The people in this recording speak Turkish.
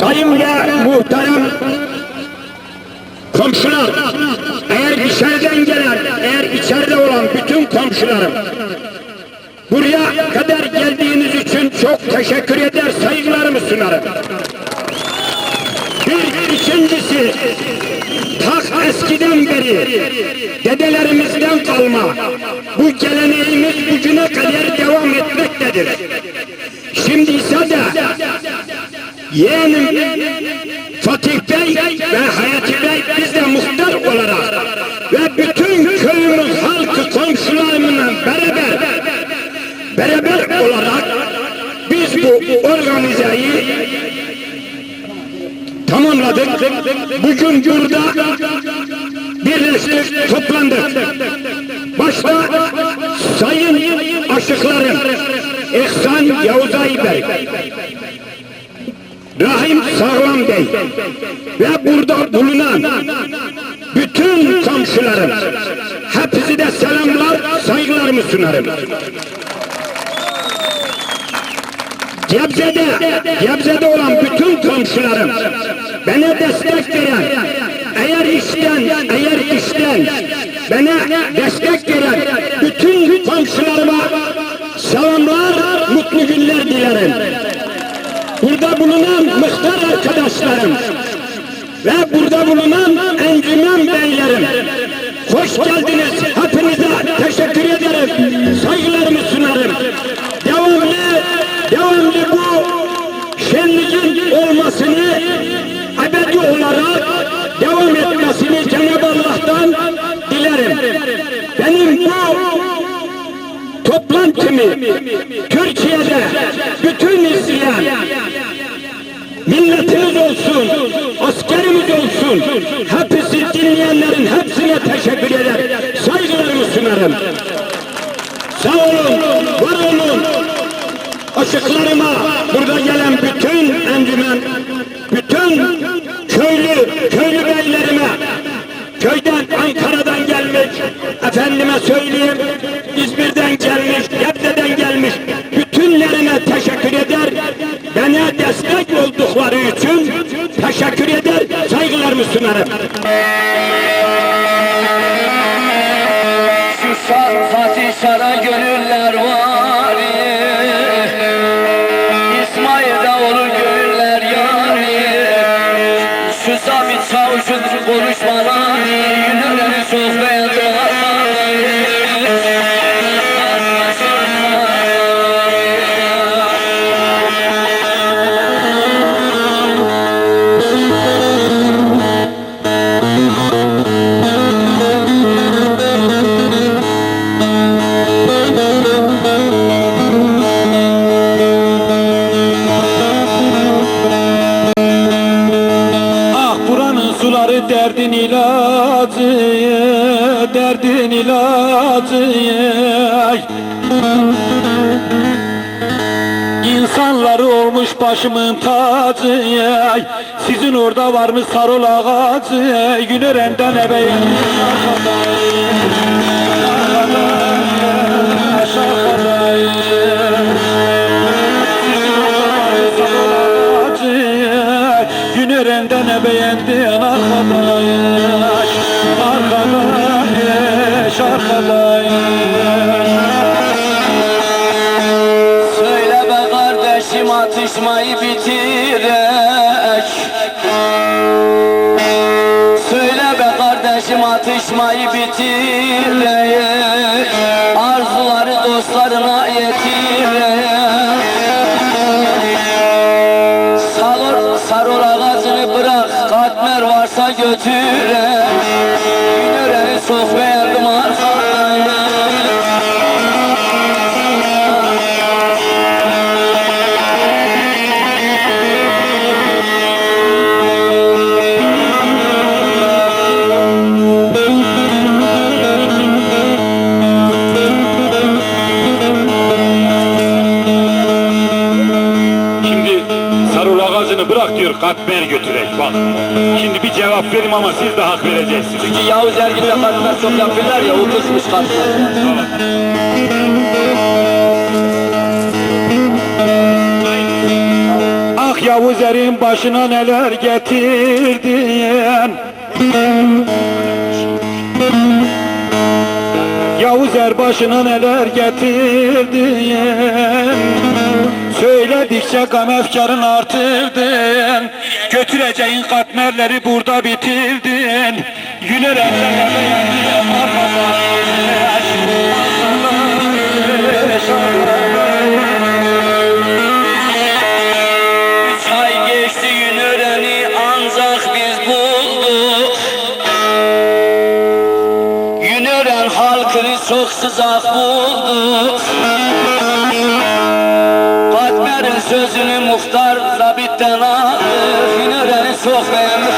Sayın ve muhterem komşular, eğer dışarıdan gelen, eğer içeride olan bütün komşularım, buraya kadar geldiğiniz için çok teşekkür eder, saygılarımı sunarım. Bir ikincisi, tak eskiden beri dedelerimizden kalma bu geleneğimiz bugüne kadar devam etmektedir. Yeğenim Fatih Bey ve Hayati Bey biz de muhtar olarak ve bütün köyümüz halkı komşularımla beraber beraber olarak biz bu organizeyi tamamladık. Bugün burada birleştik, toplandık. Başta sayın aşıklarım İhsan Yavuzay Bey, Rahim Sağlam Bey ve burada bulunan bütün komşularım hepsi de selamlar, saygılarımı sunarım. Gebze'de, Gebze'de olan bütün komşularım bana destek veren, eğer işten, eğer işten bana destek veren bütün komşularıma selamlar, mutlu günler dilerim. Burada bulunan muhtar arkadaşlarım ve burada bulunan encümen beylerim. Hoş geldiniz. Hepinize teşekkür ederim. Saygılarımı sunarım. Devamlı, devamlı bu şenliğin olmasını ebedi olarak devam etmesini Cenab-ı Allah'tan dilerim. Benim bu toplantımı Türkiye'de olsun, askerimiz olsun, hepsi dinleyenlerin hepsine teşekkür eder. Saygılarımı sunarım. Sağ olun, var olun. Aşıklarıma, burada gelen bütün encümen, bütün köylü, köylü beylerime, köyden, Ankara'dan gelmiş, efendime söyleyeyim, Şu şar Fatih Şar'a gönüller var İsmail'de olur gönüller yani Şu sabit çavuşun konuşmaları derdin ilacı. ay. İnsanları olmuş başımın tacı ay. Sizin orada var mı sarıl ağacı Günörenden ebeğin Günörenden beğendin arkadaş Arkadaş, arkadaş Söyle be kardeşim atışmayı bitirek. Söyle be kardeşim atışmayı bitirek. Arzuları dostlarına yetirek. Sarıl, sarıl ağacını bırak Katmer varsa götürek. Çok beğendim ağacını bırak diyor katmer götürek bak. Şimdi bir cevap verim ama siz de hak vereceksiniz. Çünkü Yavuz Ergün'le katmer çok yapıyorlar ya, o kısmış katmer. Ah Yavuz Er'in başına neler getirdin Yavuz Er başına neler getirdin Söyledikçe gam efkarın artırdın Götüreceğin katmerleri burada bitirdin Yüner Halkını çok sıcak bulduk Katmer'in sözünü muhtar zabitten aldık Yünören'i çok beğendik